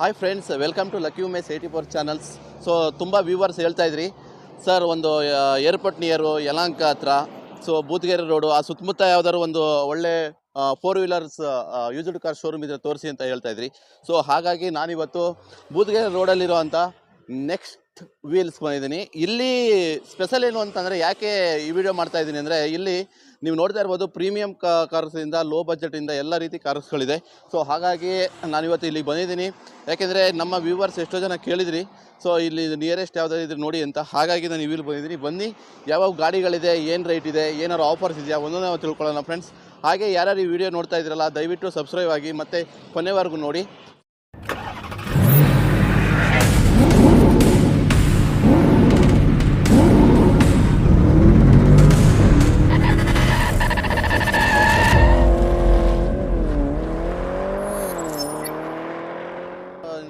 Hi friends welcome to lucky Mein eighty four channels so ತುಂಬ viewers ಹೇಳ್ತಾ ಇದ್ರಿ. Sir ಒಂದು ಏರ್ಪೋರ್ಟ್ ನಿಯರು ಯಲಾಂಕ ಹತ್ರ ಸೊ ಬೂತ್ಗೆರೆ ರೋಡು ಆ ಸುತ್ತಮುತ್ತ ಯಾವ್ದಾದ್ರು ಒಂದು ಒಳ್ಳೆ four wheelers used car showroom ಇದ್ರೆ ತೋರಿಸಿ ಅಂತ ಹೇಳ್ತಾ ಇದ್ರಿ. ಸೊ ಹಾಗಾಗಿ ನಾನಿವತ್ತು ಬೂತ್ಗೆರೆ ರೋಡಲ್ಲಿರೋ ಅಂಥ ನೆಕ್ಸ್ಟ್ ವೀಲ್ಸ್ ಬಂದಿದ್ದೀನಿ. ಇಲ್ಲಿ ಸ್ಪೆಷಲ್ ಏನು ಅಂತಂದರೆ ಯಾಕೆ ಈ ವಿಡಿಯೋ ಮಾಡ್ತಾ ಇದ್ದೀನಿ ಅಂದರೆ ಇಲ್ಲಿ ನೀವು ನೋಡ್ತಾ ಇರ್ಬೋದು ಪ್ರೀಮಿಯಂ ಕಾರ್ಸಿಂದ ಲೋ ಬಜೆಟಿಂದ ಎಲ್ಲ ರೀತಿ ಕಾರ್ಸ್ಗಳಿದೆ ಸೊ ಹಾಗಾಗಿ ನಾನಿವತ್ತು ಇಲ್ಲಿಗೆ ಬಂದಿದ್ದೀನಿ. ಯಾಕೆಂದರೆ ನಮ್ಮ ವ್ಯೂವರ್ಸ್ ಎಷ್ಟೋ ಜನ ಕೇಳಿದ್ರಿ. ಸೊ ಇಲ್ಲಿ ನಿಯರೆಸ್ಟ್ ಯಾವುದಾದ್ರು ಇದ್ರೆ ನೋಡಿ ಅಂತ. ಹಾಗಾಗಿ ನಾನು ಇಲ್ಲಿ ಬಂದಿದ್ದೀನಿ. ಬನ್ನಿ, ಯಾವ್ಯಾವ ಗಾಡಿಗಳಿದೆ, ಏನು ರೇಟ್ ಇದೆ ಏನಾರು ಆಫರ್ಸ್ ಇದೆಯಾ ಒಂದೊಂದೇ ನಾವು ತಿಳ್ಕೊಳ್ಳೋಣ ಫ್ರೆಂಡ್ಸ್ ಹಾಗೆ ಯಾರ್ಯಾರು ಈ ವಿಡಿಯೋ ನೋಡ್ತಾ ಇದ್ರಲ್ಲ, ದಯವಿಟ್ಟು ಸಬ್ಸ್ಕ್ರೈಬ್ ಆಗಿ ಮತ್ತು ಕೊನೆವರೆಗೂ ನೋಡಿ.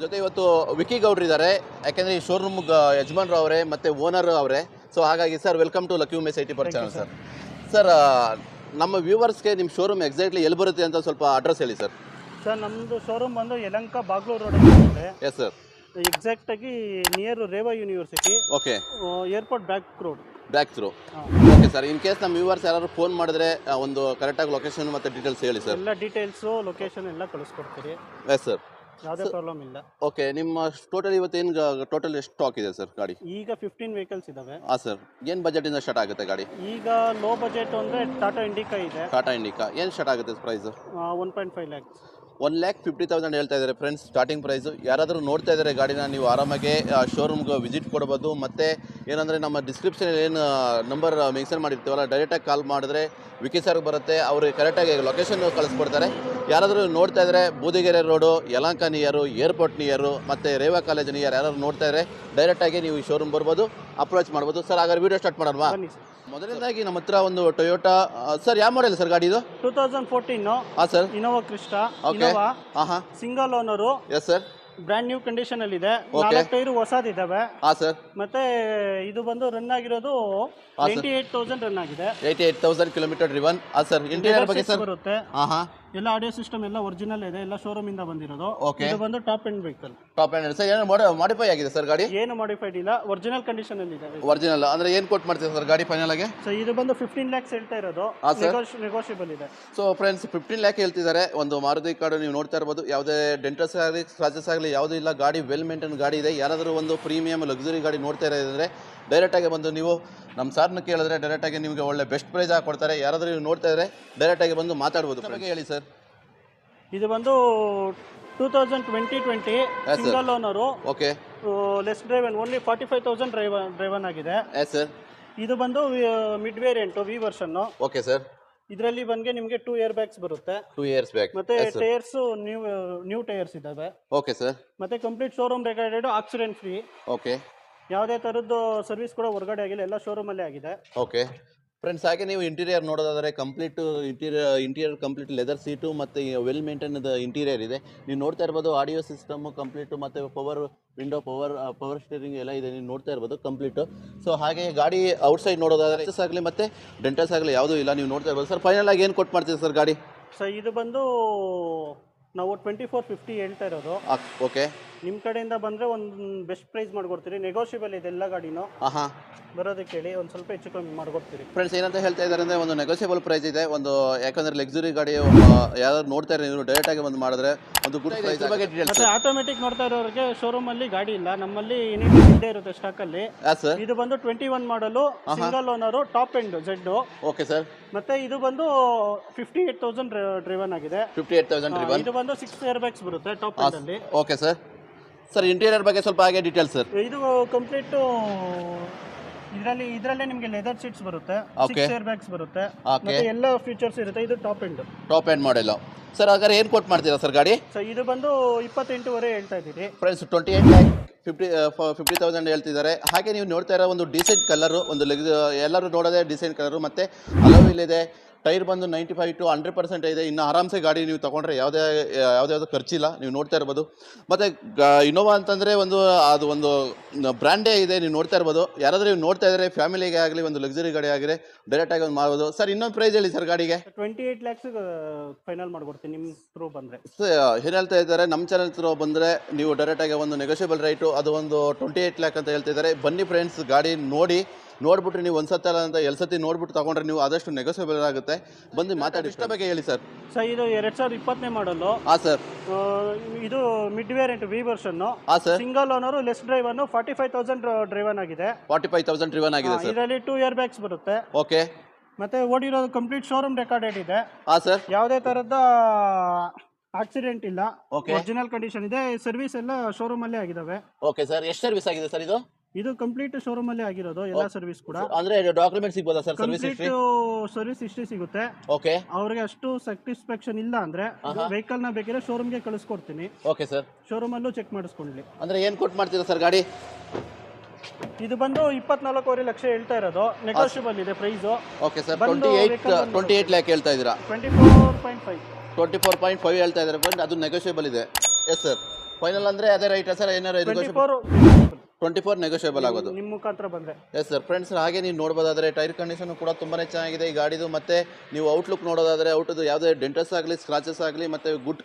ಜೊತೆ ಇವತ್ತು ವಿಕಿ ಗೌಡ್ರು ಇದ್ದಾರೆ. ಯಾಕೆಂದರೆ ಈ ಶೋರೂಮ್ ಯಜಮಾನ್ರು ಅವರೇ ಮತ್ತು ಓನರ್ ಅವರೇ. ಸೊ ಹಾಗಾಗಿ sir welcome to lucky Umesh eighty four channel sir sir ನಮ್ಮ ವ್ಯೂವರ್ಸ್ಗೆ ನಿಮ್ಮ ಶೋರೂಮ್ ಎಕ್ಸಾಕ್ಟ್ಲಿ ಎಲ್ಲಿ ಬರುತ್ತೆ ಅಂತ ಸ್ವಲ್ಪ ಅಡ್ರೆಸ್ ಹೇಳಿ ಸರ್ ಸರ್ ನಮ್ಮದು ಶೋರೂಮ್ ಬಂದು Yelahanka Bagalur road yes sir exact ಆಗಿ near Reva university okay airport back road back through okay sir in case ನಮ್ಮ ವ್ಯೂವರ್ಸ್ ಯಾರು ಫೋನ್ ಮಾಡಿದ್ರೆ ಒಂದು ಕರೆಕ್ಟಾಗಿ ಲೊಕೇಶನ್ ಮತ್ತು ಡೀಟೇಲ್ಸ್ ಹೇಳಿ ಸರ್ ಎಲ್ಲ ಡೀಟೇಲ್ಸು ಲೊಕೇಶನ್ ಎಲ್ಲ ಕಳಿಸ್ಕೊಡ್ತೀರಿ. ಎಸ್ ಸರ್ ಯಾವುದೇ ಪ್ರಾಬ್ಲಮ್ ಇಲ್ಲ. ಓಕೆ ನಿಮ್ಮ ಟೋಟಲ್ ಇವತ್ತೇನು ಟೋಟಲ್ ಎಷ್ಟು ಸ್ಟಾಕ್ ಇದೆ ಸರ್ ಗಾಡಿ? ಈಗ ಫಿಫ್ಟೀನ್ ವೆಹಿಕಲ್ಸ್ ಇದಾವೆ. ಹಾಂ ಸರ್ ಏನು ಇಂದ ಸ್ಟಾರ್ಟ್ ಆಗುತ್ತೆ ಗಾಡಿ? ಈಗ ಲೋ ಬಜೆಟ್ ಅಂದರೆ ಟಾಟಾ ಇಂಡಿಕಾ ಇದೆ. ಟಾಟಾ ಇಂಡಿಕಾ ಏನು ಸ್ಟಾರ್ಟ್ ಆಗುತ್ತೆ price one point five lakhs one lakh fifty thousand ಹೇಳ್ತಾ ಇದ್ದಾರೆ ಫ್ರೆಂಡ್ಸ್ ಸ್ಟಾರ್ಟಿಂಗ್ ಪ್ರೈಸು ಯಾರಾದರೂ ನೋಡ್ತಾ ಇದ್ದಾರೆ ಗಾಡಿನ, ನೀವು ಆರಾಮಾಗಿ ಶೋರೂಮ್ಗೆ ವಿಸಿಟ್ ಕೊಡ್ಬೋದು. ಮತ್ತು ಏನಂದರೆ ನಮ್ಮ ಡಿಸ್ಕ್ರಿಪ್ಷನ್ ಏನು ನಂಬರ್ ಮೆನ್ಷನ್ ಮಾಡಿರ್ತೀವಲ್ಲ ಡೈರೆಕ್ಟಾಗಿ ಕಾಲ್ ಮಾಡಿದ್ರೆ ವಿಕಿ ಸರ್ಗೆ ಬರುತ್ತೆ. ಅವರು ಕರೆಕ್ಟಾಗಿ ಲೊಕೇಶನ್ ಕಳಿಸ್ಕೊಡ್ತಾರೆ. ಯಾರಾದರೂ ನೋಡ್ತಾ ಇದ್ದರೆ Budigere road Yelahanka near airport near, ಮತ್ತು ರೇವಾ ಕಾಲೇಜ್ ನಿಯರ್, ಯಾರಾದ್ರು ನೋಡ್ತಾ ಇದ್ದರೆ ಡೈರೆಕ್ಟಾಗಿ ನೀವು ಶೋರೂಮ್ ಬರ್ಬೋದು ಅಪ್ರೋಚ್ ಮಾಡ್ಬೋದು. ಸರ್ ಹಾಗಾದ್ರೆ ವೀಡಿಯೋ ಸ್ಟಾರ್ಟ್ ಮಾಡೋಣ ಮೊದಲನೇದಾಗಿ ನಮ್ಮ ಹತ್ರ ಒಂದು ಟೊಯೋಟಾ ಸರ್ ಯಾವ ಮಾಡೆಲ್ ಸರ್ ಗಾಡಿ ಇದು? ಟೂ ತೌಸಂಡ್ ಫೋರ್ಟೀನ್ ಹಾಂ ಸರ್ ಇನೋವಾ ಕ್ರಿಸ್ಟಾ. ಇನೋವಾ ಹಾಂ ಹಾಂ. Single owner yes sir brand new condition ಅಲ್ಲಿ ಇದೆ. ನಾಲ್ಕು ಟೈರು ಹೊಸದಿದ್ದಾವೆ. ಹಾಂ ಸರ್ ಮತ್ತೆ ಇದು ಬಂದು ರನ್ ಆಗಿರೋದು. ನೈಂಟಿ ಏಟ್ ತೌಸಂಡ್ ರನ್ ಆಗಿದೆ. Eighty eight thousand kilometre driven ಹಾಂ ಸರ್ ಇಂಟೀರಿಯರ್ ಬಗ್ಗೆ ಸರ್ ಬರುತ್ತೆ. ಹಾಂ ಹಾಂ. ಎಲ್ಲ ಆಡಿಯೋ ಸಿಸ್ಟಮ್ ಎಲ್ಲ ಒರಿಜಿನಲ್ ಇದೆ ಎಲ್ಲ ಶೋರೂಮ್ ಇಂದ ಬಂದಿರೋದು. Okay. ಇದು ಬಂದು top end vehicle top end sir ಏನು ಮಾಡಿಫೈ ಆಗಿದೆ ಸರ್ ಗಾಡಿ? ಏನು ಮಾಡಿಫೈಡ್ ಇಲ್ಲ ಒರಿಜಿನಲ್ ಕಂಡೀಷನ್ ಅಲ್ಲಿ ಇದೆ. ಒರಿಜಿನಲ್ ಅಂದ್ರೆ ಏನು ಕೊಟ್ ಮಾಡ್ತೀರಾ ಸರ್ ಗಾಡಿ ಫೈನಲ್ ಆಗಿ? ಸೊ ಇದು ಬಂದು ಫಿಫ್ಟೀನ್ ಲ್ಯಾಕ್ಸ್ ಹೇಳ್ತಾ ಇರೋದು. ಹಾ. ನೆಗೋಷಿಯಬಲ್ ಇದೆ. ಸೊ ಫ್ರೆಂಡ್ಸ್ ಫಿಫ್ಟೀನ್ ಲ್ಯಾಕ್ ಹೇಳ್ತಿದ್ದಾರೆ. ಒಂದು ಮಾರುತಿ ಕಾರ್ಡ್ ನೀವು ನೋಡ್ತಾ ಇರಬಹುದು ಯಾವುದೇ ಡೆಂಟಲ್ಸ್ ಆಗಲಿ ಸ್ಕ್ರಾಚಸ್ ಆಗಲಿ ಯಾವುದೂ ಇಲ್ಲ. ಗಾಡಿ ವೆಲ್ ಮೇಂಟೈನ್ ಗಾಡಿ ಇದೆ. ಯಾರಾದರೂ ಒಂದು ಪ್ರೀಮಿಯಂ ಲಕ್ಸುರಿ ಗಾಡಿ ನೋಡ್ತಾ ಇರೋದ್ರೆ ಡೈರೆಕ್ಟಾಗಿ ಬಂದು ನೀವು ನಮ್ಮ ಸಾರ್ನ ಕೇಳಿದ್ರೆ ಡೈರೆಕ್ಟಾಗಿ ನಿಮಗೆ ಒಳ್ಳೆ ಬೆಸ್ಟ್ ಪ್ರೈಸ್ ಹಾಕ್ಕೊಡ್ತಾರೆ ಯಾರಾದರೂ ನೀವು ನೋಡ್ತಾ ಇದ್ರೆ ಡೈರೆಕ್ಟಾಗಿ ಬಂದು ಮಾತಾಡ್ಬೋದು ಬಗ್ಗೆ ಹೇಳಿ ಸರ್ ಇದು ಬಂದು two thousand twenty twenty. Single owner okay less driven only forty five thousand driven driven ಆಗಿದೆ. ಎಸ್ ಸರ್ ಇದು ಬಂದು mid variant V ವರ್ಷನ್ನು okay sir ಇದರಲ್ಲಿ ಬಂದ್ಗೆ ನಿಮಗೆ ಟೂ ಇಯರ್ ಬ್ಯಾಗ್ಸ್ ಬರುತ್ತೆ. ಟೂ ಇಯರ್ಸ್ ಬ್ಯಾಕ್ ಮತ್ತೆ ಟೈರ್ಸ್ ನ್ಯೂ ನ್ಯೂ ಟೈರ್ಸ್ ಇದ್ದಾವೆ okay sir ಮತ್ತೆ complete showroom recorded accident free okay ಯಾವುದೇ ಥರದ್ದು ಸರ್ವಿಸ್ ಕೂಡ ಹೊರಗಡೆ ಆಗಿಲ್ಲ ಎಲ್ಲ ಶೋರೂಮಲ್ಲೇ ಆಗಿದೆ. ಓಕೆ ಫ್ರೆಂಡ್ಸ್ ಹಾಗೆ ನೀವು ಇಂಟೀರಿಯರ್ ನೋಡೋದಾದರೆ complete interior interior complete leather seat ಮತ್ತು ವೆಲ್ ಮೇಂಟೈನ್ ಇಂಟೀರಿಯರ್ ಇದೆ. ನೀವು ನೋಡ್ತಾ ಇರ್ಬೋದು ಆಡಿಯೋ ಸಿಸ್ಟಮು ಕಂಪ್ಲೀಟು ಮತ್ತು power window power power steering ಎಲ್ಲ ಇದೆ. ನೀವು ನೋಡ್ತಾ ಇರ್ಬೋದು ಕಂಪ್ಲೀಟು ಸೊ ಹಾಗೆ ಗಾಡಿ ಔಟ್ಸೈಡ್ ನೋಡೋದಾದರೆ ಎಸ್ ಆಗಲಿ ಮತ್ತು ಡೆಂಟಲ್ಸ್ ಆಗಲಿ ಯಾವುದೂ ಇಲ್ಲ. ನೀವು ನೋಡ್ತಾ ಇರ್ಬೋದು. ಸರ್ ಫೈನಲ್ ಆಗಿ ಏನು ಕೊಟ್ಟು ಮಾಡ್ತೀವಿ ಸರ್ ಗಾಡಿ? ಸರ್ ಇದು ಬಂದು ನಾವು ಟ್ವೆಂಟಿ ಫೋರ್ ಫಿಫ್ಟಿ ಹೇಳ್ತಾ ಇರೋದು. ಓಕೆ ನಿಮ್ಮ ಕಡೆಯಿಂದ ಬಂದರೆ ಒಂದು ಬೆಸ್ಟ್ ಪ್ರೈಸ್ ಮಾಡ್ಕೊಡ್ತೀರಿ. ನೆಗೋಷಿಯಬಲ್ ಇದೆ ಎಲ್ಲ ಗಾಡಿನೂ. ಹಾಂ ಬರೋದಕ್ಕೆ ಹೇಳಿ ಒಂದು ಸ್ವಲ್ಪ ಹೆಚ್ಚು ಕಮ್ಮಿ ಮಾಡ್ಕೊಡ್ತೀರಿ. ಫ್ರೆಂಡ್ಸ್ ಏನಂತ ಹೇಳ್ತಾ ಇದ್ದಾರೆ ಅಂದರೆ ಒಂದು ನೆಗೋಸಿಯಬಲ್ ಪ್ರೈಸ್ ಇದೆ. ಒಂದು ಯಾಕಂದರೆ ಲಕ್ಸುರಿ ಗಾಡಿ ಯಾರು ನೋಡ್ತಾ ಇರೋ ಡೈರೆಕ್ಟ್ ಡೈರೆಕ್ಟಾಗಿ ಬಂದು ಮಾಡಿದ್ರೆ ಒಂದು ಗುಡ್ ಪ್ರೈಸ್ ಬಗ್ಗೆ ಡೀಟೇಲ್ಸ್ ಮತ್ತೆ ಆಟೋಮೆಟಿಕ್ ನೋಡ್ತಾ ಇರೋರಿಗೆ ಶೋರೂಮಲ್ಲಿ ಗಾಡಿ ಇಲ್ಲ. ನಮ್ಮಲ್ಲಿ ಯೂನಿಟ್ ಇದೆ ಇರುತ್ತೆ ಸ್ಟಾಕಲ್ಲಿ ಹಾಂ ಸರ್ ಇದು ಬಂದು twenty one model single owner top end Z okay sir ಮತ್ತೆ ಇದು ಬಂದು ಫಿಫ್ಟಿ ಏಟ್ ತೌಸಂಡ್ ಡ್ರೈವನ್ ಆಗಿದೆ. ಫಿಫ್ಟಿ ಏಟ್ ತೌಸಂಡ್ ಇದು ಬಂದು ಸಿಕ್ಸ್ ಇಯರ್ ಬ್ಯಾಗ್ಸ್ ಬರುತ್ತೆ ಟಾಪ್ ಎಂಡ್ ಅಲ್ಲಿ. ಓಕೆ ಸರ್ ಸರ್ ಇಂಟೀರಿಯರ್ ಬಗ್ಗೆ ಸ್ವಲ್ಪ ಹಾಗೆ ಡೀಟೇಲ್ಸ್ ಸರ್ ಇದು ಕಂಪ್ಲೀಟ್ ಇದರಲ್ಲಿ ಇದರಲ್ಲೇ ನಿಮಗೆ ಲೆದರ್ ಸೀಟ್ಸ್ ಬರುತ್ತೆ Okay. ಏರ್ ಬ್ಯಾಗ್ಸ್ ಬರುತ್ತೆ Okay. ಮತ್ತೆ ಎಲ್ಲ ಫೀಚರ್ಸ್ ಇರುತ್ತೆ. ಇದು top end top end model sir ಹಾಗಾದ್ರೆ ಏನು ಕೊಟ್ಟು ಮಾಡ್ತೀರಾ ಸರ್ ಗಾಡಿ? ಸೊ ಇದು ಬಂದು ಇಪ್ಪತ್ತೆಂಟುವರೆ ಹೇಳ್ತಾ ಇದ್ದೀರಿ. Friends twenty eight lakh fifty fifty thousand ಹೇಳ್ತಿದ್ದಾರೆ. ಹಾಗೆ ನೀವು ನೋಡ್ತಾ ಇರೋ ಒಂದು ಡಿಸೆಂಟ್ ಕಲರು ಒಂದು ಲೆಗ್ ಎಲ್ಲರೂ ನೋಡೋದೇ ಡಿಸೆಂಟ್ ಕಲರು ಮತ್ತು ಅಲೋವಿಲ್ ಇದೆ ಟೈರ್ ಬಂದು ninety five to hundred percent ಇದೆ. ಇನ್ನು ಆರಾಮ್ಸೆ ಗಾಡಿ ನೀವು ತೊಗೊಂಡ್ರೆ ಯಾವುದೇ ಯಾವುದ್ಯಾವುದು ಖರ್ಚಿಲ್ಲ. ನೀವು ನೋಡ್ತಾ ಇರ್ಬೋದು. ಮತ್ತು ಇನೋವಾ ಅಂತಂದರೆ ಒಂದು ಅದು ಒಂದು ಬ್ರ್ಯಾಂಡೇ ಇದೆ. ನೀವು ನೋಡ್ತಾ ಇರ್ಬೋದು. ಯಾರಾದರೂ ನೀವು ನೋಡ್ತಾ ಇದ್ದಾರೆ ಫ್ಯಾಮಿಲಿಗೆ ಆಗಲಿ ಒಂದು ಲಕ್ಸುರಿ ಗಾಡಿ ಆಗಲಿ ಡೈರೆಕ್ಟಾಗಿ ಒಂದು ಮಾಡ್ಬೋದು. ಸರ್ ಇನ್ನೊಂದು ಪ್ರೈಸ್ ಹೇಳಿ ಸರ್ ಗಾಡಿಗೆ. ಟ್ವೆಂಟಿ ಏಯ್ಟ್ ಲ್ಯಾಕ್ಸ್ ಫೈನಲ್ ಮಾಡ್ಕೊಡ್ತೀನಿ. ನಿಮ್ಮ ಥ್ರೂ ಬಂದರೆ. ಏನು ಹೇಳ್ತಾ ಇದ್ದಾರೆ ನಮ್ಮ ಚಾನಲ್ ಥ್ರೂ ಬಂದರೆ ನೀವು ಡೈರೆಕ್ಟಾಗಿ ಒಂದು ನೆಗೋಷಿಯಬಲ್ ರೈಟು ಅದು ಒಂದು ಟ್ವೆಂಟಿ ಏಯ್ಟ್ ಲ್ಯಾಕ್ ಅಂತ ಹೇಳ್ತಿದ್ದಾರೆ. ಬನ್ನಿ ಫ್ರೆಂಡ್ಸ್ ಗಾಡಿ ನೋಡಿ ನೋಡ್ಬಿಟ್ಟು ನೀವು ಒಂದು ಸತ್ತಲ್ಲ ಅಂತ ಎರಡು ಸತಿ ನೋಡ್ಬಿಟ್ಟು ತಗೊಂಡ್ರೆ ನೀವು ಆದಷ್ಟು ನೆಗೋಸಿಯಬಲ್ ಆಗುತ್ತೆ. ಬಂದು ಮಾತಾಡಿ ಇಷ್ಟ ಬಗ್ಗೆ ಹೇಳಿ ಸರ್. ಸರ್ ಇದು ಎರಡ್ ಸಾವಿರದ ಇಪ್ಪತ್ತನೇ ಮಾಡಲು ಹಾಂ ಸರ್. ಇದು ಮಿಡ್ ವೇರಿಯಂಟ್ ವಿ ವರ್ಷನ್ ಹಾಂ sir. Single owner less driver forty five thousand driven ಆಗಿದೆ. ಫಾರ್ಟಿ ಫೈವ್ ತೌಸಂಡ್ ರಿವನ್ ಆಗಿದೆ ಸರ್. ಇದರಲ್ಲಿ ಟೂ ಇಯರ್ ಬ್ಯಾಗ್ಸ್ ಬರುತ್ತೆ. ಓಕೆ. ಮತ್ತೆ ಓಡಿರೋದು ಕಂಪ್ಲೀಟ್ ಶೋರೂಮ್ ರೆಕಾರ್ಡೆಡ್ ಇದೆ. ಹಾಂ ಸರ್. ಯಾವುದೇ ತರದ ಆಕ್ಸಿಡೆಂಟ್ ಇಲ್ಲ. ಓಕೆ. ಒರಿಜಿನಲ್ ಕಂಡೀಷನ್ ಇದೆ. ಸರ್ವಿಸ್ ಎಲ್ಲ ಶೋರೂಮ್ ಅಲ್ಲೇ ಆಗಿದಾವೆ ಓಕೆ ಸರ್. ಎಷ್ಟು ಸರ್ವಿಸ್ ಆಗಿದೆ ಸರ್ ಇದು? ಇದು ಕಂಪ್ಲೀಟ್ ಶೋರೂಮ್ ಅಲ್ಲಿ ಆಗಿರೋದು ಎಲ್ಲ ಸರ್ವಿಸ್ ಕೂಡ. ಅಂದ್ರೆ ಡಾಕ್ಯುಮೆಂಟ್ ಸಿಗ್ಬೋದಾ sir? Service complete service history ಸಿಗುತ್ತೆ. ಓಕೆ ಅವ್ರಿಗೆ ಅಷ್ಟು ಸ್ಯಾಟಿಸ್ಫ್ಯಾಕ್ಷನ್ ಇಲ್ಲ ಅಂದ್ರೆ ವೆಹಿಕಲ್ನ ಬೇಕಿದ್ರೆ ಶೋರೂಮ್ಗೆ ಕಳಿಸ್ಕೊಡ್ತೀನಿ. ಓಕೆ ಸರ್ ಶೋರೂಮ್ ಅಲ್ಲೂ ಚೆಕ್ ಮಾಡಿಸ್ಕೊಳ್ಳಿ. ಅಂದ್ರೆ ಏನ್ ಕೊಟ್ಟು ಮಾಡ್ತೀರಾ ಸರ್ ಗಾಡಿ? ಇದು ಬಂದು ಇಪ್ಪತ್ನಾಲ್ಕೂವರೆ ಲಕ್ಷ ಹೇಳ್ತಾ ಇರೋದು. ನೆಗೋಷಿಯಬಲ್ ಇದೆ price okay sir twenty eight twenty eight lakh ಹೇಳ್ತಾ ಇದ್ದೀರಾ? Twenty four point five twenty four point five ಹೇಳ್ತಾ ಇದ್ದಾರೆ. ಫ್ರೆಂಡ್ ಅದು ನೆಗೋಷಿಯಬಲ್ ಇದೆ. ಎಸ್ ಸರ್ ಫೈನಲ್ ಅಂದ್ರೆ ಅದೇ ರೈಟ್ ಸರ್ ಏನಾರು ಟ್ವೆಂಟಿ ನೆಗೋಷಿಯಬಲ್ ಫೋರ್ ನೆಗೋಷಿಯೇಬಲ್ ಆಗೋದು. ನಿಮ್ಮ ಮುಖಾಂತರ ಬಂದರೆ. ಎಸ್ ಸರ್ ಫ್ರೆಂಡ್ಸ್ ಹಾಗೆ ನೀವು ನೋಡ್ಬೋದಾದ್ರೆ ಟೈರ್ ಕಂಡೀಷನ್ ಕೂಡ ತುಂಬಾ ಚೆನ್ನಾಗಿದೆ. ಈ ಗಾಡಿದು ಮತ್ತು ನೀವು ಔಟ್ಲುಕ್ ನೋಡೋದಾದರೆ ಔಟದು ಯಾವುದೇ ಡೆಂಟಸ್ ಆಗಲಿ ಸ್ಕ್ರಾಚಸ್ ಆಗಲಿ ಮತ್ತು ಗುಡ್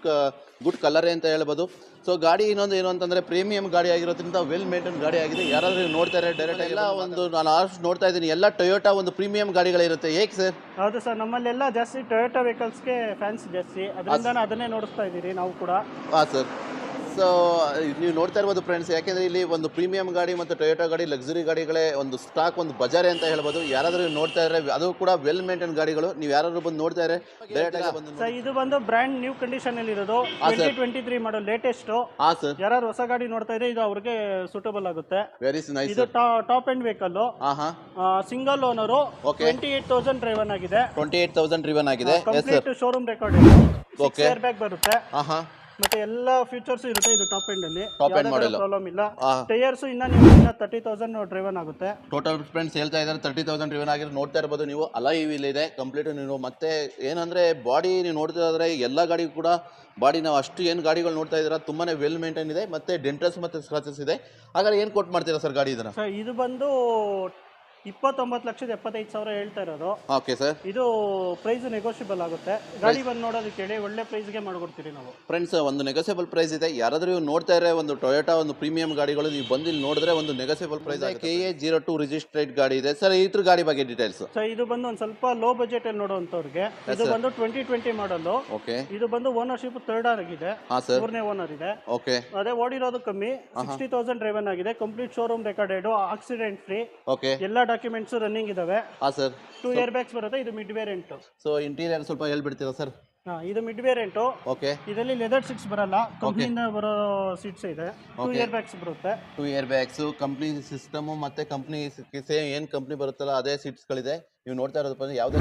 ಗುಡ್ ಕಲರೇ ಅಂತ ಹೇಳ್ಬೋದು. ಸೊ ಗಾಡಿ ಇನ್ನೊಂದು ಏನು ಅಂತಂದರೆ ಪ್ರೀಮಿಯಂ ಗಾಡಿ ಆಗಿರೋದ್ರಿಂದ ವೆಲ್ ಮೇಂಟೈನ್ ಗಾಡಿ ಆಗಿದೆ. ಯಾರಾದರೂ ನೀವು ನೋಡ್ತಾರೆ ಡೈರೆಕ್ಟ್ ಎಲ್ಲ ಒಂದು ನಾನು ಆಲ್ಮೋಸ್ಟ್ ನೋಡ್ತಾ ಇದ್ದೀನಿ. ಎಲ್ಲ ಟೊಯೋಟಾ ಒಂದು ಪ್ರೀಮಿಯಂ ಗಾಡಿಗಳಿರುತ್ತೆ. ಏಕೆ ಸರ್ ಹೌದು ಸರ್ ನಮ್ಮಲ್ಲೆಲ್ಲ ಜಾಸ್ತಿ ಟೊಯೋಟಾ ವೆಹಿಕಲ್ಸ್ಗೆ ಫ್ಯಾನ್ಸ್ ಜಾಸ್ತಿ. ಅದರಿಂದ ಅದನ್ನೇ ನೋಡಿಸ್ತಾ ಇದ್ದೀರಿ ನಾವು ಕೂಡ. ಹಾಂ ಸರ್ ಸೊ ನೀವು ನೋಡ್ತಾ ಇರ್ಬೋದು ಫ್ರೆಂಡ್ಸ್ ಯಾಕೆಂದರೆ ಇಲ್ಲಿ ಒಂದು ಪ್ರೀಮಿಯಂ ಗಾಡಿ ಮತ್ತು ಟೊಯೋಟೋ ಗಾಡಿ ಲಕ್ಸುರಿ ಗಾಡಿಗಳೇ ಒಂದು ಸ್ಟಾಕ್ ಒಂದು ಬಜಾರೆ ಅಂತ ಹೇಳ್ಬೋದು. ಯಾರಾದರೂ ನೋಡ್ತಾ ಇದ್ರೆ ಅದು ಕೂಡ ವೆಲ್ ಮೇಂಟೈನ್ ಗಾಡಿಗಳು. ನೀವು ಯಾರಾದರೂ ಬಂದು ನೋಡ್ತಾ ಇದ್ರೆ ಸರ್ ಇದು ಬಂದು ಬ್ರ್ಯಾಂಡ್ ನ್ಯೂ ಕಂಡೀಷನ್ ಅಲ್ಲಿ ಇರೋದು. ಟ್ವೆಂಟಿ ತ್ರೀ ಮಾಡೋ ಲೇಟೆಸ್ಟ್ ಹಾಂ ಸರ್ ಯಾರು ಹೊಸ ಗಾಡಿ ನೋಡ್ತಾ ಇದ್ರೆ ಇದು ಅವ್ರಿಗೆ ಸೂಟಬಲ್ ಆಗುತ್ತೆ. ವೆರಿ ನೈಸ್ ಇದು top end vehicle single owner. Twenty eight thousand driven ಆಗಿದೆ. ಟ್ವೆಂಟಿ ಏಟ್ ತೌಸಂಡ್ ಡ್ರೈವನ್ ಆಗಿದೆ ಶೋರೂಮ್ ರೆಕಾರ್ಡ್ ಓಕೆ ಬ್ಯಾಗ್ ಬರುತ್ತೆ. ಮತ್ತೆ ಎಲ್ಲ ಫೀಚರ್ಸ್ ಇರುತ್ತೆ ಇದು ಟಾಪ್ ಎಂಡ್ ಅಲ್ಲಿ. Top end model. ಪ್ರಾಬ್ಲಮ್ ಇಲ್ಲ. ಟೈರ್ಸ್ ಇನ್ನ ನೀವು ಇನ್ನ ತರ್ಟಿ ತೌಸಂಡ್ ಡ್ರೈವನ್ ಆಗುತ್ತೆ. ಟೋಟಲ್ ಫ್ರೆಂಡ್ಸ್ ಹೇಳ್ತಾ ಇದ್ದಾರೆ ತರ್ಟಿ ತೌಸಂಡ್ ರಿವನ್ ಆಗಿರೋ ನೋಡ್ತಾ ಇರ್ಬೋದು ನೀವು. ಅಲಾಯ್ ವೀಲ್ ಇದೆ ಕಂಪ್ಲೀಟ್ ನೀವು. ಮತ್ತೆ ಏನಂದ್ರೆ ಬಾಡಿ ನೀವು ನೋಡ್ತಿದ್ರೆ ಎಲ್ಲ ಗಾಡಿ ಕೂಡ ಬಾಡಿ ನಾವು ಅಷ್ಟು ಏನು ಗಾಡಿಗಳು ನೋಡ್ತಾ ಇದ್ದೀರಾ ತುಂಬಾನೇ ವೆಲ್ ಮೇಂಟೈನ್ ಇದೆ. ಮತ್ತೆ ಡೆಂಟ್ರಸ್ ಮತ್ತೆ ಸ್ಕ್ರಾಚಸ್ ಇದೆ. ಹಾಗಾದ್ರೆ ಏನು ಕೊಟ್ಟು ಮಾಡ್ತೀರಾ ಸರ್ ಗಾಡಿ ಇದನ್ನ? ಸರ್ ಇದು ಬಂದು ಇಪ್ಪತ್ತೊಂಬತ್ತು ಲಕ್ಷದ ಎಪ್ಪತ್ತೈದು ಸಾವಿರ ಹೇಳ್ತಾ ಇರೋದು. ಓಕೆ ಸರ್ ಇದು ಪ್ರೈಸ್ ನೆಗೋಷಿಯಬಲ್ ಆಗುತ್ತೆ. ಗಾಡಿ ಬಂದು ನೋಡೋದಕ್ಕೆ ಹೇಳಿ ಒಳ್ಳೆ ಪ್ರೈಸ್ಗೆ ಮಾಡ್ಕೊಡ್ತೀರಿ ನಾವು. ಫ್ರೆಂಡ್ಸ್ ಒಂದು ನೆಗೋಸಿಯಬಲ್ ಪ್ರೈಸ್ ಇದೆ. ಯಾರಾದರೂ ನೀವು ನೋಡ್ತಾ ಇದ್ರೆ ಒಂದು ಟೊಯೋಟಾ ಒಂದು ಪ್ರೀಮಿಯಂ ಗಾಡಿಗಳು ನೀವು ಬಂದು ಇಲ್ಲಿ ನೋಡಿದ್ರೆ ಒಂದು negotiable price K A zero two registered ಗಾಡಿ ಇದೆ. ಸರ್ ಇದ್ರ ಗಾಡಿ ಬಗ್ಗೆ ಡೀಟೇಲ್ಸ್ ಸರ್ ಇದು ಬಂದು ಒಂದು ಸ್ವಲ್ಪ ಲೋ ಬಜೆಟ್ ಅಲ್ಲಿ ನೋಡುವಂತವ್ರಿಗೆ ಇದು ಬಂದು ಟ್ವೆಂಟಿ ಟ್ವೆಂಟಿ ಮಾಡಲು ಓಕೆ ಇದು ಬಂದು ಓನರ್ಶಿಪ್ ಥರ್ಡ್ ಆಗಿದೆ. ಮೂರನೇ ಓನರ್ ಇದೆ. ಓಕೆ ಅದೇ ಓಡಿರೋದು ಕಮ್ಮಿ. ಸಿಕ್ಸ್ಟಿ ತೌಸಂಡ್ ಡ್ರೈವನ್ ಆಗಿದೆ. Complete showroom recorded accident free okay ಎಲ್ಲ ಡಾಕ್ಯುಮೆಂಟ್ಸ್ ರನ್ನಿಂಗ್ ಇದಾವೆ. ಹಾಂ ಸರ್ ಟೂ ಇಯರ್ ಬ್ಯಾಗ್ಸ್ ಬರುತ್ತೆ ಇದು ಮಿಡ್ ವೇರಿಯಂಟ್ ಸೊ ಇಂಟೀರಿಯರ್ ಸ್ವಲ್ಪ ಹೇಳ್ಬಿಡ್ತೀರಾ ಸರ್ ಹಾ ಇದು ಮಿಡ್ ವೇರಿಯಂಟ್ ಓಕೆ ಇದರಲ್ಲಿ ಲೆದರ್ ಸೀಟ್ಸ್ ಬರಲ್ಲ ಕಂಪ್ನಿಯಿಂದ ಬರೋ ಸೀಟ್ಸ್ ಇದೆ. Two Okay. ಇಯರ್ ಬ್ಯಾಗ್ಸ್ ಬರುತ್ತೆ. Two year bags company system ಮತ್ತೆ ಕಂಪ್ನಿ ಸೇಮ್ ಏನ್ ಕಂಪ್ನಿ ಬರುತ್ತಲ್ಲ ಅದೇ ಸೀಟ್ಸ್ ಗಳಿದೆ ನೀವು ನೋಡ್ತಾ ಇರೋದು ಯಾವ್ದೇ ಯಾವುದೇ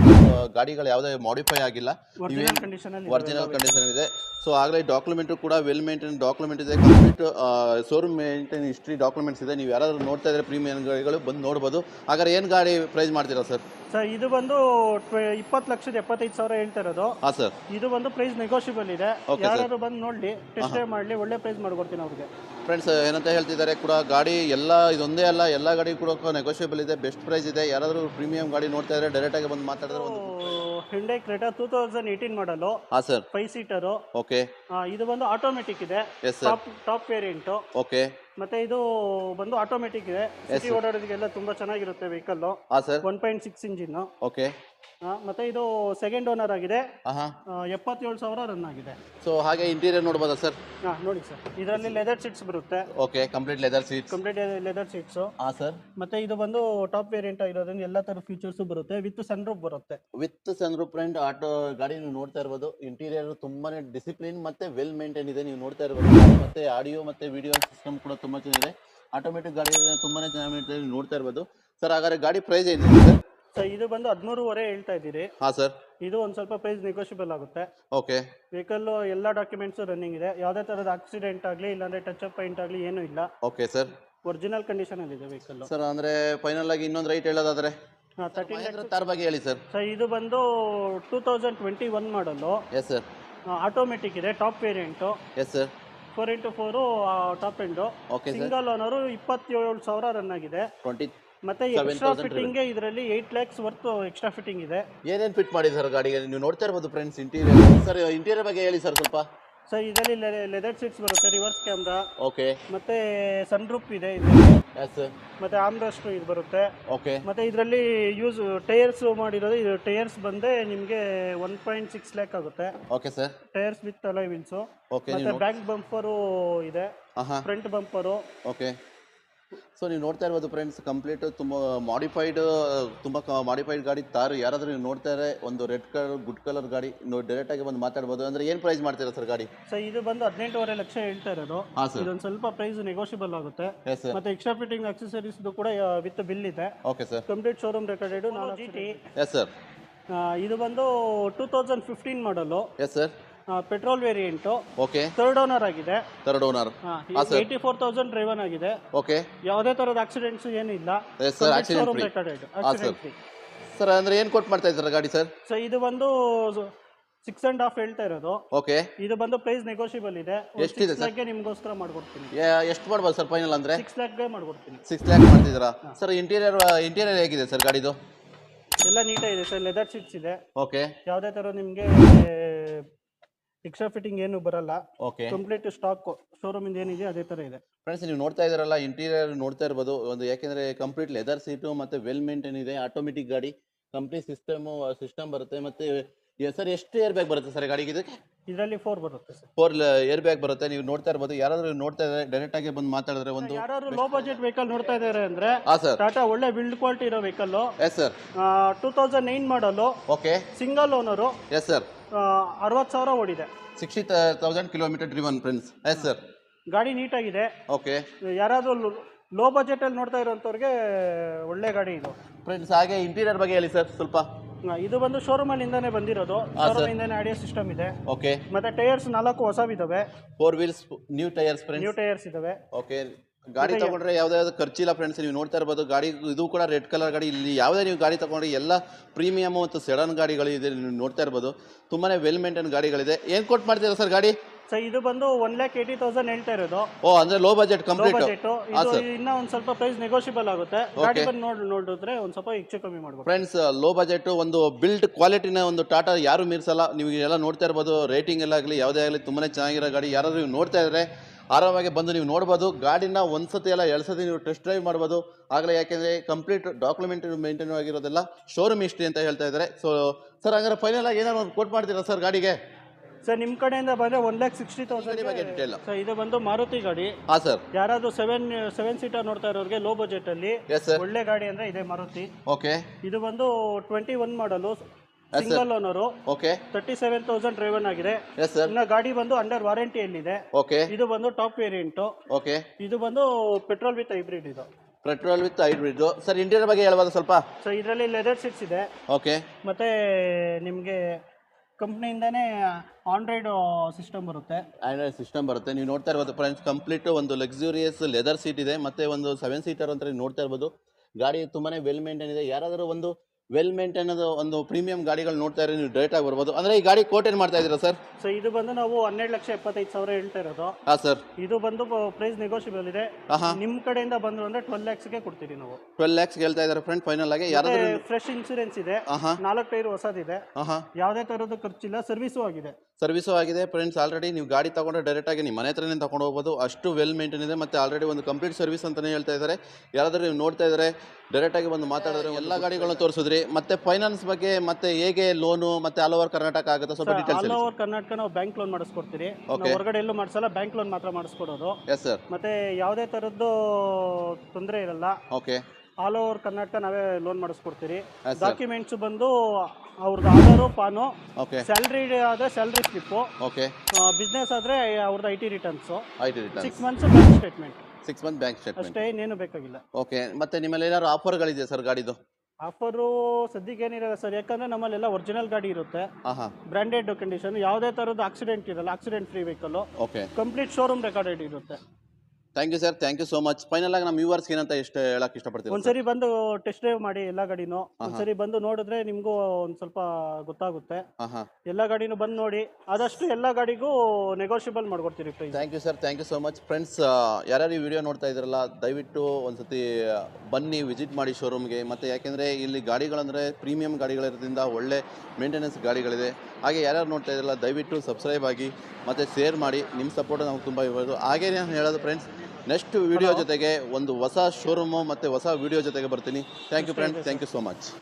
ಗಾಡಿಗಳು ಯಾವುದೇ ಮಾಡಿಫೈ ಆಗಿಲ್ಲ. ಅಲ್ಲಿ ಒರಿಜಿನಲ್ ಕಂಡೀಷನ್ ಇದೆ. ಸೊ ಆಗಲೇ ಡಾಕ್ಯುಮೆಂಟು ಕೂಡ ವೆಲ್ ಮೇಂಟೈನ್ ಡಾಕ್ಯುಮೆಂಟ್ ಇದೆ. Complete showroom maintain history documents ಇದೆ. ನೀವು ಯಾರಾದರೂ ನೋಡ್ತಾ ಇದ್ರೆ ಪ್ರೀಮಿಯಂ ಗಾಡಿಗಳು ಬಂದು ನೋಡ್ಬೋದು. ಹಾಗಾದ್ರೆ ಏನು ಗಾಡಿ ಪ್ರೈಸ್ ಮಾಡ್ತೀರಾ ಸರ್ ಸರ್ ಇದು ಬಂದು ಇಪ್ಪತ್ತು ಲಕ್ಷದ ಎಪ್ಪತ್ತೈದು ಸಾವಿರ ಹೇಳ್ತಾ ಇರೋದು. ಹಾಂ ಸರ್ ಇದು ಬಂದು ಪ್ರೈಸ್ ನೆಗೋಷಿಯಬಲ್ ಇದೆ. ಯಾರಾದರೂ. ಬಂದು ನೋಡಿ ಟೆಸ್ಟ್ ಮಾಡಲಿ ಒಳ್ಳೆ ಪ್ರೈಸ್ ಮಾಡ್ಕೊಡ್ತೀನಿ ಅವ್ರಿಗೆ. ಫ್ರೆಂಡ್ಸ್ ಏನಂತ ಹೇಳ್ತಿದ್ದಾರೆ ಕೂಡ ಗಾಡಿ ಎಲ್ಲ ಇದೊಂದೇ ಅಲ್ಲ ಎಲ್ಲ ಗಾಡಿ ಕೂಡ ನೆಗೋಷಿಯಬಲ್ ಇದೆ ಬೆಸ್ಟ್ ಪ್ರೈಸ್ ಇದೆ. ಯಾರಾದರೂ ಪ್ರೀಮಿಯಂ ಗಾಡಿ ನೋಡ್ತಾ ಇದ್ರೆ ಡೈರೆಕ್ಟಾಗಿ ಬಂದು ಮಾತಾಡಿದ್ರೆ ಒಂದು Hyundai Creta two thousand eighteen model ಹಾಂ ಸರ್ ಫೈವ್ ಸೀಟರ್ ಓಕೆ ಇದು ಬಂದು ಆಟೋಮೆಟಿಕ್ ಇದೆ. ಟಾಪ್ ವೇರಿಯಂಟು ಓಕೆ ಮತ್ತೆ ಇದು ಬಂದು ಆಟೋಮೆಟಿಕ್ ಇದೆ. ಸಿಟಿ ಓಡಾಡೋದಕ್ಕೆಲ್ಲ ತುಂಬಾ ಚೆನ್ನಾಗಿರುತ್ತೆ ವೆಹಿಕಲ್ ಆ sir one point six engine okay ಮತ್ತೆ ಇದು ಸೆಕೆಂಡ್ ಓನರ್ ಆಗಿದೆ. ಆಹಾ. ಆ, ಎಪ್ಪತ್ತೇಳು ಸಾವಿರ ರನ್ ಆಗಿದೆ. ಸೊ ಹಾಗೆ ಇಂಟೀರಿಯರ್ ನೋಡ್ಬೋದಾ ಸರ್ ಹಾ ನೋಡಿ ಸರ್ ಇದರಲ್ಲಿ ಲೆದರ್ ಸೀಟ್ಸ್ ಬರುತ್ತೆ. Okay complete leather seats complete leather seats ಹಾಂ ಸರ್ ಮತ್ತೆ ಇದು ಬಂದು ಟಾಪ್ ವೇರಿಯಂಟ್ ಆಗಿರೋದ್ರಿಂದ ಎಲ್ಲ ತರ ಫೀಚರ್ಸ್ ಬರುತ್ತೆ. ವಿತ್ ಸನ್ ರೂಫ್ ಬರುತ್ತೆ. ವಿತ್ ಸನ್ರೂಫ್ ಫ್ರೆಂಡ್ ಆಟೋ ಗಾಡಿ ನೀವು ನೋಡ್ತಾ ಇರ್ಬೋದು. ಇಂಟೀರಿಯರ್ ತುಂಬಾನೇ ಡಿಸಿಪ್ಲಿನ್ ಮತ್ತೆ ವೆಲ್ ಮೇಂಟೈನ್ ಇದೆ. ನೀವು ನೋಡ್ತಾ ಇರ್ಬೋದು. ಮತ್ತೆ ಆಡಿಯೋ ಮತ್ತೆ ವಿಡಿಯೋ ಸಿಸ್ಟಮ್ ಕೂಡ ತುಂಬಾ ಚೆನ್ನಾಗಿದೆ. ಆಟೋಮೆಟಿಕ್ ಗಾಡಿ ತುಂಬಾನೇ ಚೆನ್ನಾಗಿ maintain ನೀವು ನೋಡ್ತಾ ಇರ್ಬೋದು. ಸರ್ ಹಾಗಾದ್ರೆ ಗಾಡಿ ಪ್ರೈಸ್ ಏನಿದೆ ಸರ್ ಸೊ ಇದು ಬಂದು ಹದಿಮೂರುವರೆ ಹೇಳ್ತಾ ಇದ್ದೀರಿ. ಹಾ ಸರ್ ಇದು ಒಂದು ಸ್ವಲ್ಪ ಪ್ರೈಸ್ ನೆಗೋಷಿಯಬಲ್ ಆಗುತ್ತೆ. ಓಕೆ ವೆಹಿಕಲ್ ಎಲ್ಲ ಡಾಕ್ಯುಮೆಂಟ್ಸ್ ರನ್ನಿಂಗ್ ಇದೆ. ಯಾವುದೇ ಥರದ ಆಕ್ಸಿಡೆಂಟ್ ಆಗಲಿ ಇಲ್ಲಾಂದ್ರೆ ಟಚ್ ಅಪ್ ಪೈಂಟ್ ಆಗಲಿ ಏನೂ ಇಲ್ಲ. ಓಕೆ ಸರ್ ಒರಿಜಿನಲ್ ಕಂಡೀಷನ್ ಇದೆ ವೆಹಿಕಲ್ ಸರ್ ಅಂದ್ರೆ ಫೈನಲ್ ಆಗಿ ಇನ್ನೊಂದು ರೈಟ್ ಹೇಳೋದಾದ್ರೆ? ತರ್ಟೀನ್ ಮಹೇಂದ್ರ ತಾರ್ ಬಗ್ಗೆ ಹೇಳಿ ಸರ್ ಸರ್ ಇದು ಬಂದು ಟೂ ತೌಸಂಡ್ ಟ್ವೆಂಟಿ ಒನ್ ಮಾಡಲು ಎಸ್ ಸರ್ ಆಟೋಮೆಟಿಕ್ ಇದೆ top variant yes sir four into four top end okay sir single owner ಇಪ್ಪತ್ತೇಳು ಸಾವಿರ ರನ್ ಆಗಿದೆ. ಟ್ವೆಂಟಿ ಮತ್ತೆ ಎಕ್ಸ್ಟ್ರಾ ಫಿಟ್ಟಿಂಗ್ ಇದರಲ್ಲಿ eight lakhs worth extra fitting ಇದೆ. ಏನೇನು ಫಿಟ್ ಮಾಡಿ ಸರ್ ಗಾಡಿಗೆ? ನೀವು ನೋಡ್ತಾ ಇರ್ಬೋದು ಫ್ರೆಂಡ್ಸ್ ಇಂಟೀರಿಯರ್ ಸರ್ ಇಂಟೀರಿಯರ್ ಬಗ್ಗೆ ಹೇಳಿ ಸರ್ ಸ್ವಲ್ಪ. ಸರ್ ಇದರಲ್ಲಿ ಲೆದರ್ ಸೀಟ್ಸ್ ಬರುತ್ತೆ ರಿವರ್ಸ್ ಕ್ಯಾಮ್ರಾ ಓಕೆ ಮತ್ತೆ ಸನ್ ರೂಪ್ ಇದೆ. ಇದರಲ್ಲಿ ಸರ್ ಮತ್ತೆ ಆಮ್ರೆಸ್ಟ್ ಇದು ಬರುತ್ತೆ. ಓಕೆ ಮತ್ತೆ ಇದರಲ್ಲಿ ಯೂಸ್ ಟೈರ್ಸ್ ಮಾಡಿರೋದು ಇದು ಟೈರ್ಸ್ ಬಂದೆ ನಿಮಗೆ ಒನ್ ಪಾಯಿಂಟ್ ಸಿಕ್ಸ್ ಲ್ಯಾಕ್ ಆಗುತ್ತೆ. Okay sir tyres with alloy wheels okay ಮತ್ತೆ ಬ್ಯಾಕ್ ಬಂಪರು ಇದೆ. ಫ್ರಂಟ್ ಬಂಪರು ಓಕೆ ಸೊ ನೀವು ನೋಡ್ತಾ ಇರ್ಬೋದು ಫ್ರೆಂಡ್ಸ್ ಕಂಪ್ಲೀಟ್ ತುಂಬ ಮಾಡಿಫೈಡ್ ತುಂಬ ಮಾಡಿಫೈಡ್ ಗಾಡಿ. ತಾರು ಯಾರಾದರೂ ನೀವು ನೋಡ್ತಾ ಇದ್ರೆ ಒಂದು ರೆಡ್ ಕಲರ್ ಗುಡ್ ಕಲರ್ ಗಾಡಿ ಡೈರೆಕ್ಟ್ ಆಗಿ ಬಂದು ಮಾತಾಡ್ಬೋದು. ಅಂದ್ರೆ ಏನು ಪ್ರೈಸ್ ಮಾಡ್ತೀರಾ ಸರ್ ಗಾಡಿ? ಸರ್ ಇದು ಬಂದು ಹದಿನೆಂಟುವರೆ ಲಕ್ಷ ಹೇಳ್ತಾ ಇರೋದು. ಹಾಂ ಸರ್ ಇದೊಂದು ಸ್ವಲ್ಪ ಪ್ರೈಸ್ ನೆಗೋಷಿಯಬಲ್ ಆಗುತ್ತೆ. ಎಸ್ ಸರ್ ಮತ್ತೆ ಎಕ್ಸ್ಟ್ರಾ ಫಿಟ್ಟಿಂಗ್ ಅಕ್ಸೆಸರೀಸ್ ಕೂಡ ವಿತ್ ಬಿಲ್ ಇದೆ. Okay sir complete showroom recorded ನಾಲ್ಕು ಜಿ ಟಿ ಎಸ್ ಸರ್ ಇದು ಬಂದು ಟೂ ತೌಸಂಡ್ ಫಿಫ್ಟೀನ್ ಮಾಡಲು yes sir petrol variant. Okay. Third owner ಆಗಿದೆ. Third owner eighty four thousand driven ಆಗಿದೆ. ಓಕೆ. ಯಾವುದೇ ತರದ ಆಕ್ಸಿಡೆಂಟ್ಸ್ ಏನಿಲ್ಲ. ಎಸ್ ಸರ್ ಆಕ್ಸಿಡೆಂಟ್ ಏನ್ ಫ್ರೀ ಹಾಂ ಸರ್ ಆಕ್ಸಿಡೆಂಟ್ ಸರ್ ಅಂದರೆ ಏನು ಕೊಟ್ಟು ಮಾಡ್ತಾ ಇದ್ದಾರೆ ಗಾಡಿ ಸರ್ ಸೊ ಇದು ಬಂದು ಸಿಕ್ಸ್ ಅಂಡ್ ಹಾಫ್ ಹೇಳ್ತಾ ಇರೋದು. ಓಕೆ. ಇದು ಬಂದು ಪ್ರೈಸ್ ನೆಗೋಷಿಯಬಲ್ ಇದೆ. ಎಷ್ಟಿದೆ ಸರ್ ಲ್ಯಾಕ್ಗೆ ನಿಮಗೋಸ್ಕರ ಮಾಡ್ಕೊಡ್ತೀನಿ. ಎಷ್ಟು ಮಾಡ್ಬೋದು ಸರ್ ಫೈನಲ್ ಅಂದ್ರೆ? ಸಿಕ್ಸ್ ಲ್ಯಾಕ್ಗೆ ಮಾಡ್ಕೊಡ್ತೀನಿ. ಸಿಕ್ಸ್ ಲ್ಯಾಕ್ ಮಾಡ್ತಿದ್ದೀರಾ? ಸರ್ ಇಂಟೀರಿಯರ್ ಇಂಟೀರಿಯರ್ ಹೇಗಿದೆ ಸರ್ ಗಾಡಿದು? ಎಲ್ಲ ನೀಟಾಗಿದೆ ಸರ್ ಲೆದರ್ ಸೀಟ್ಸ್ ಇದೆ. ಓಕೆ. ಯಾವುದೇ ಥರ ನಿಮಗೆ ಎಕ್ಸ್ಟ್ರಾ ಫಿಟ್ಟಿಂಗ್ ಏನು ಬರಲ್ಲ. ಓಕೆ ಕಂಪ್ಲೀಟ್ ಸ್ಟಾಕ್ ಶೋರೂಮಿಂದ ಏನಿದೆ ಅದೇ ತರ ಇದೆ. ಫ್ರೆಂಡ್ಸ್ ನೀವು ನೋಡ್ತಾ ಇದಾರಲ್ಲ ಇಂಟೀರಿಯರ್ ನೋಡ್ತಾ ಇರ್ಬೋದು. ಒಂದು ಯಾಕೆಂದ್ರೆ ಕಂಪ್ಲೀಟ್ ಲೆದರ್ ಸೀಟು ಮತ್ತೆ ವೆಲ್ ಮೇಂಟೈನ್ ಇದೆ. ಆಟೋಮೆಟಿಕ್ ಗಾಡಿ ಕಂಪ್ಲೀಟ್ ಸಿಸ್ಟಮ್ ಸಿಸ್ಟಮ್ ಬರುತ್ತೆ. ಮತ್ತೆ ಸರ್ ಎಷ್ಟು ಏರ್ ಬ್ಯಾಗ್ ಬರುತ್ತೆ ಸರ್ ಗಾಡಿಗೆ? ಇದಕ್ಕೆ ಇದರಲ್ಲಿ ಫೋರ್ ಬರುತ್ತೆ ಸರ್. ಫೋರ್ ಏರ್ ಬ್ಯಾಗ್ ಬರುತ್ತೆ. ನೀವು ನೋಡ್ತಾ ಇರ್ಬೋದು. ಯಾರಾದರೂ ನೋಡ್ತಾ ಇದ್ದಾರೆ ಡೈರೆಕ್ಟಾಗಿ ಬಂದು ಮಾತಾಡಿದ್ರೆ ಒಂದು ಯಾರು ಲೋ ಬಜೆಟ್ ವೆಹಿಕಲ್ ನೋಡ್ತಾ ಇದ್ದಾರೆ ಅಂದ್ರೆ ಹಾಂ ಸರ್ ಟಾಟಾ ಒಳ್ಳೆ ಬಿಲ್ಡ್ ಕ್ವಾಲಿಟಿ ಇರೋ vehicle yes sir two thousand nine ಮಾಡಲು okay single owner yes sir ಅರವತ್ತು ಸಾವಿರ ಓಡಿದೆ. Sixty thousand kilometre driven friends yes sir ಗಾಡಿ ನೀಟಾಗಿದೆ. ಓಕೆ ಯಾರಾದರೂ ಲೋ ಬಜೆಟಲ್ಲಿ ನೋಡ್ತಾ ಇರೋಂಥವ್ರಿಗೆ ಒಳ್ಳೆ ಗಾಡಿ ಇದು. ಫ್ರೆಂಡ್ಸ್ ಹಾಗೆ ಇಂಟೀರಿಯರ್ ಬಗ್ಗೆ ಹೇಳಿ ಸರ್ ಸ್ವಲ್ಪ. ಇದು ಬಂದು ಶೋರೂಮ್ ಶೋರೂಮಲ್ಲಿಂದಾನೇ ಬಂದಿರೋದು. ಇಂದಾನೆ ಆಡಿಯೋ ಸಿಸ್ಟಮ್ ಇದೆ. ಓಕೆ. ಮತ್ತೆ ಟೈರ್ಸ್ ನಾಲ್ಕು ಹೊಸವಿದಾವೆ four wheels new tyres new tyres ಇದಾವೆ ಓಕೆ. ಗಾಡಿ ತಗೊಂಡ್ರೆ ಯಾವುದೇ ಖರ್ಚಿಲ್ಲ ಫ್ರೆಂಡ್ಸ್ ನೀವು ನೋಡ್ತಾ ಇರ್ಬೋದು ಗಾಡಿ ಇದು ಕೂಡ ರೆಡ್ ಕಲರ್ ಗಾಡಿ. ಇಲ್ಲಿ ಯಾವುದೇ ನೀವು ಗಾಡಿ ತಗೊಂಡ್ರೆ ಎಲ್ಲ ಪ್ರೀಮಿಯಮ್ ಮತ್ತು ಸೆಡನ್ ಗಾಡಿಗಳು ಇದೆ ನೀವು ನೋಡ್ತಾ ಇರ್ಬೋದು. ತುಂಬಾನೇ ವೆಲ್ ಮೇಂಟೈನ್ ಗಾಡಿಗಳಿದೆ. ಏನು ಕೊಟ್ಟು ಮಾಡ್ತೀರಾ ಸರ್ ಗಾಡಿ? ಸೊ ಇದು ಬಂದು ಒನ್ ಲ್ಯಾಕ್ ಏಯ್ಟಿ ತೌಸಂಡ್ ಹೇಳ್ತಾ ಇರೋದು. ಓ ಅಂದ್ರೆ low budget low complete budget ಇದು ಇನ್ನ ಒಂದ್ ಸ್ವಲ್ಪ ಪ್ರೈಸ್ ನೆಗೋಷಿಯಬಲ್ ಆಗುತ್ತೆ. ಗಾಡಿ ಬಂದು ನೋಡ್ ನೋಡಿದ್ರೆ ಒಂದ್ ಸ್ವಲ್ಪ ಹೆಚ್ಚು ಕಮ್ಮಿ ಮಾಡ್ಬೋದು. ಫ್ರೆಂಡ್ಸ್ ಲೋ ಬಜೆಟ್ ಒಂದು ಬಿಲ್ಡ್ ಕ್ವಾಲಿಟಿನ ಒಂದು ಟಾಟಾ ಯಾರು ಮೀರ್ಸಲ್ಲ. ನೀವು ಎಲ್ಲ ನೋಡ್ತಾ ಇರ್ಬೋದು ರೇಟಿಂಗ್ ಎಲ್ಲ ಆಗಲಿ ಯಾವುದೇ ಆಗಲಿ ತುಂಬಾ ಚೆನ್ನಾಗಿರೋ ಗಾಡಿ. ಯಾರಾದರೂ ನೀವು ನೋಡ್ತಾ ಇದ್ರೆ ಆರಾಮಾಗಿ ಬಂದು ನೀವು ನೋಡ್ಬೋದು. ಗಾಡಿನ ಒಂದ್ಸತಿ ಎಲ್ಲ ಎರಡು ಸತಿ ನೀವು ಟೆಸ್ಟ್ ಡ್ರೈವ್ ಮಾಡ್ಬೋದು. ಆಗಲೇ ಯಾಕೆಂದರೆ ಕಂಪ್ಲೀಟ್ ಡಾಕ್ಯುಮೆಂಟ್ ಮೇಂಟೈನ್ ಆಗಿರೋದೆಲ್ಲ ಶೋರೂಮ್ ಹಿಸ್ಟ್ರಿ ಅಂತ ಹೇಳ್ತಾ ಇದ್ದಾರೆ. ಸೊ ಸರ್ ಹಂಗಾರೆ ಫೈನಲ್ ಆಗಿ ಏನಾದ್ರು ಕೊಟ್ ಮಾಡ್ತೀರಾ ಸರ್ ಗಾಡಿಗೆ? ಸರ್ ನಿಮ್ಮ ಕಡೆಯಿಂದ ಬಂದ್ರೆ ಒನ್ ಲ್ಯಾಕ್ ಸಿಕ್ಸ್ಟಿ ತೌಸಂಡ್ ಬಗ್ಗೆ ಡೀಟೇಲ್ ಸೊ ಇದು ಬಂದು ಮಾರುತಿ ಗಾಡಿ. ಹಾಂ ಸರ್. ಯಾರಾದ್ರೂ ಸೆವೆನ್ ಸೆವೆನ್ ಸೀಟರ್ ನೋಡ್ತಾ ಇರೋರಿಗೆ ಲೋ ಬಜೆಟ್ ಅಲ್ಲಿ ಎಸ್ ಸರ್ ಒಳ್ಳೆ ಗಾಡಿ ಅಂದ್ರೆ ಇದೆ ಮಾರುತಿ. ಓಕೆ ಇದು ಬಂದು twenty one model single owner okay thirty seven thousand driven ಆಗಿದೆ. ಎಸ್ ಸರ್ ಇನ್ನ ಗಾಡಿ ಬಂದು ಅಂಡರ್ ವಾರಂಟಿಯಲ್ಲಿದೆ ಓಕೆ ಇದು ಬಂದು ಟಾಪ್ ವೇರಿಯಂಟು ಓಕೆ ಇದು ಬಂದು ಪೆಟ್ರೋಲ್ ವಿತ್ ಹೈಬ್ರಿಡ್ ಇದು. Petrol with hybrid sir interior ಬಗ್ಗೆ ಹೇಳ್ಬೋದು ಸ್ವಲ್ಪ? ಸೊ ಇದರಲ್ಲಿ ಲೆದರ್ ಸೀಟ್ಸ್ ಇದೆ. ಓಕೆ ಮತ್ತೆ ನಿಮಗೆ ಕಂಪ್ನಿಯಿಂದನೇ ಆಂಡ್ರಾಯ್ಡ್ ಸಿಸ್ಟಮ್ ಬರುತ್ತೆ. ಆಂಡ್ರಾಯ್ಡ್ ಸಿಸ್ಟಮ್ ಬರುತ್ತೆ. ನೀವು ನೋಡ್ತಾ ಇರ್ಬೋದು ಫ್ರೆಂಡ್ಸ್ ಕಂಪ್ಲೀಟ್ ಒಂದು ಲಕ್ಸುರಿಯಸ್ ಲೆದರ್ ಸೀಟ್ ಇದೆ. ಮತ್ತೆ ಒಂದು ಸೆವೆನ್ ಸೀಟರ್ ಅಂತ ನೀವು ನೋಡ್ತಾ ಇರ್ಬೋದು. ಗಾಡಿ ತುಂಬಾನೇ ವೆಲ್ ಮೇಂಟೈನ್ ಇದೆ. ಯಾರಾದರೂ ಒಂದು ವೆಲ್ ಮೇಂಟೈನ್ ಒಂದು ಪ್ರೀಮಿಯಂ ಗಾಡಿಗಳು ನೋಡ್ತಾ ಇರೋ ನೀವು ಡೈರೆಕ್ಟ್ ಆಗಿ ಬರ್ಬೋದು. ಅಂದ್ರೆ ಈ ಗಾಡಿ ಕೋಟ್ ಏನು ಮಾಡ್ತಾ ಇದ್ದೀರಾ ಸರ್ ಸೊ ಇದು ಬಂದು ನಾವು ಹನ್ನೆರಡು ಲಕ್ಷ ಎಪ್ಪತ್ತೈದು ಸಾವಿರ ಹೇಳ್ತಾ ಇರೋದು. ಹಾ ಸರ್ ಇದು ಬಂದು ಪ್ರೈಸ್ ನೆಗೋಷಿಯಬಲ್ ಇದೆ. ಆಹಾ ನಿಮ್ಮ ಕಡೆಯಿಂದ ಬಂದ್ರು ಅಂದ್ರೆ ಟ್ವೆಲ್ ಲ್ಯಾಕ್ಸ್ಗೆ ಕೊಡ್ತೀವಿ ನಾವು. ಟ್ವೆಲ್ ಲ್ಯಾಕ್ಸ್ ಹೇಳ್ತಾ ಇದ್ದಾರೆ ಫ್ರೆಂಡ್ ಫೈನಲ್ ಆಗಿ ಯಾರಾದ್ರೂ ಫ್ರೆಶ್ ಇನ್ಸೂರೆನ್ಸ್ ಇದೆ. ಆಹಾ ನಾಲ್ಕು ಟೈರ್ ಹೊಸದಿದೆ. ಆಹಾ ಯಾವುದೇ ತರದ್ದು ಖರ್ಚಿಲ್ಲ ಸರ್ವಿಸು ಆಗಿದೆ. ಸರ್ವಿಸು ಆಗಿದೆ. ಫ್ರೆಂಡ್ಸ್ ಆಲ್ರೆಡಿ ನೀವು ಗಾಡಿ ತೊಗೊಂಡ್ರೆ ಡೈರೆಕ್ಟಾಗಿ ನಿಮ್ಮ ಮನೆ ಹತ್ರನೇ ತೊಗೊಂಡು ಹೋಗ್ಬೋದು. ಅಷ್ಟು ವೆಲ್ ಮೇಂಟೈನ್ ಇದೆ. ಮತ್ತೆ ಆಲ್ರೆಡಿ ಒಂದು ಕಂಪ್ಲೀಟ್ ಸರ್ವಿಸ್ ಅಂತಾನೆ ಹೇಳ್ತಾ ಇದ್ದಾರೆ. ಯಾರಾದರೂ ನೀವು ನೋಡ್ತಾ ಇದ್ದಾರೆ ಡೈರೆಕ್ಟಾಗಿ ಬಂದು ಮಾತಾಡಿದ್ರೆ ಎಲ್ಲ ಗಾಡಿಗಳನ್ನ ತೋರಿಸಿದ್ರಿ. ಮತ್ತೆ ಫೈನಾನ್ಸ್ ಬಗ್ಗೆ ಮತ್ತೆ ಹೇಗೆ ಲೋನು ಮತ್ತೆ ಆಲ್ ಓವರ್ ಕರ್ನಾಟಕ ಆಗುತ್ತೆ? ಸ್ವಲ್ಪ ಡೀಟೇಲ್ಸ್ ಆಲ್ ಓವರ್ ಕರ್ನಾಟಕ ನಾವು ಬ್ಯಾಂಕ್ ಲೋನ್ ಮಾಡಿಸ್ಕೊಡ್ತೀರಿ. ನಾವು ಹೊರಗಡೆ ಎಲ್ಲೂ ಮಾಡಿಸಲ್ಲ ಬ್ಯಾಂಕ್ ಲೋನ್ ಮಾತ್ರ ಮಾಡಿಸ್ಕೊಡೋದು. ಎಸ್ ಸರ್ ಮತ್ತೆ ಯಾವುದೇ ಥರದ್ದು ತೊಂದರೆ ಇರಲ್ಲ. ಓಕೆ ಆಲ್ ಓವರ್ ಕರ್ನಾಟಕ ನಾವೇ ಲೋನ್ ಮಾಡಿಸ್ಕೊಡ್ತೀರಿ. Yes, sir. ಡಾಕ್ಯುಮೆಂಟ್ಸ್ ಬಂದು ಅವ್ರದ್ದು ಆಧಾರು ಪಾನು ಓಕೆ ಸ್ಯಾಲ್ರಿ ಆದ್ರೆ ಸ್ಯಾಲ್ರಿ ಸ್ಲಿಪ್ಪು ಓಕೆ ಬಿಸ್ನೆಸ್ ಆದ್ರೆ ಅವ್ರದ್ದು I T returns I T return six months bank statement six month bank statement ಅಷ್ಟೇ ಇನ್ನೇನು ಬೇಕಾಗಿಲ್ಲ. ಓಕೆ ಮತ್ತೆ ನಿಮ್ಮಲ್ಲಿ ಏನಾದ್ರು ಆಫರ್ಗಳಿದೆ ಸರ್ ಗಾಡಿದು? ಆಫರು ಸದ್ಯಕ್ಕೆ ಏನಿರಲ್ಲ ಸರ್ ಯಾಕಂದ್ರೆ ನಮ್ಮಲ್ಲೆಲ್ಲ ಒರಿಜಿನಲ್ ಗಾಡಿ ಇರುತ್ತೆ. ಹಾಂ ಹಾಂ ಬ್ರ್ಯಾಂಡೆಡ್ ಕಂಡೀಷನ್ ಯಾವುದೇ ತರದ ಆಕ್ಸಿಡೆಂಟ್ ಇರಲ್ಲ accident free vehicle okay complete showroom recorded ಇರುತ್ತೆ. Thank you sir thank you so much final ಆಗಿ ನಮ್ಮ ವ್ಯೂವರ್ಸ್ ಏನಂತ ಎಷ್ಟು ಹೇಳಕ್ ಇಷ್ಟಪಡ್ತೀವಿ ಒಂದ್ಸರಿ ಬಂದು ಟೆಸ್ಟ್ ಡ್ರೈವ್ ಮಾಡಿ ಎಲ್ಲ ಗಾಡಿನೂ. ಒಂದ್ಸರಿ ಬಂದು ನೋಡಿದ್ರೆ ನಿಮಗೂ ಒಂದ್ ಸ್ವಲ್ಪ ಗೊತ್ತಾಗುತ್ತೆ. ಎಲ್ಲ ಗಾಡಿನೂ ಬಂದು ನೋಡಿ ಆದಷ್ಟು ಎಲ್ಲ ಗಾಡಿಗೂ negotiable ಮಾಡ್ಕೊಡ್ತೀರಿ price thank you sir thank you so much friends ಯಾರ್ಯಾರು ಈ ವಿಡಿಯೋ ನೋಡ್ತಾ ಇದ್ರಲ್ಲ ದಯವಿಟ್ಟು ಒಂದ್ಸತಿ ಬನ್ನಿ ವಿಸಿಟ್ ಮಾಡಿ ಶೋರೂಮ್ಗೆ ಮತ್ತೆ ಯಾಕೆಂದ್ರೆ ಇಲ್ಲಿ ಗಾಡಿಗಳಂದ್ರೆ ಪ್ರೀಮಿಯಂ ಗಾಡಿಗಳಿರೋದ್ರಿಂದ ಒಳ್ಳೆ ಮೇಂಟೆನೆನ್ಸ್ ಗಾಡಿಗಳಿದೆ. ಹಾಗೆ ಯಾರ್ಯಾರು ನೋಡ್ತಾ ಇದ್ರಲ್ಲ ದಯವಿಟ್ಟು ಸಬ್ಸ್ಕ್ರೈಬ್ ಆಗಿ ಮತ್ತೆ ಶೇರ್ ಮಾಡಿ. ನಿಮ್ಮ ಸಪೋರ್ಟ್ ನಮ್ಗೆ ತುಂಬ ಇರ್ಬೋದು ಹಾಗೆ ನಾನು ಹೇಳೋದು ಫ್ರೆಂಡ್ಸ್ ನೆಕ್ಸ್ಟ್ ವಿಡಿಯೋ ಜೊತೆಗೆ ಒಂದು ಹೊಸ ಶೋರೂಮು ಮತ್ತು ಹೊಸ ವಿಡಿಯೋ ಜೊತೆಗೆ ಬರ್ತೀನಿ. Thank you friend thank you so much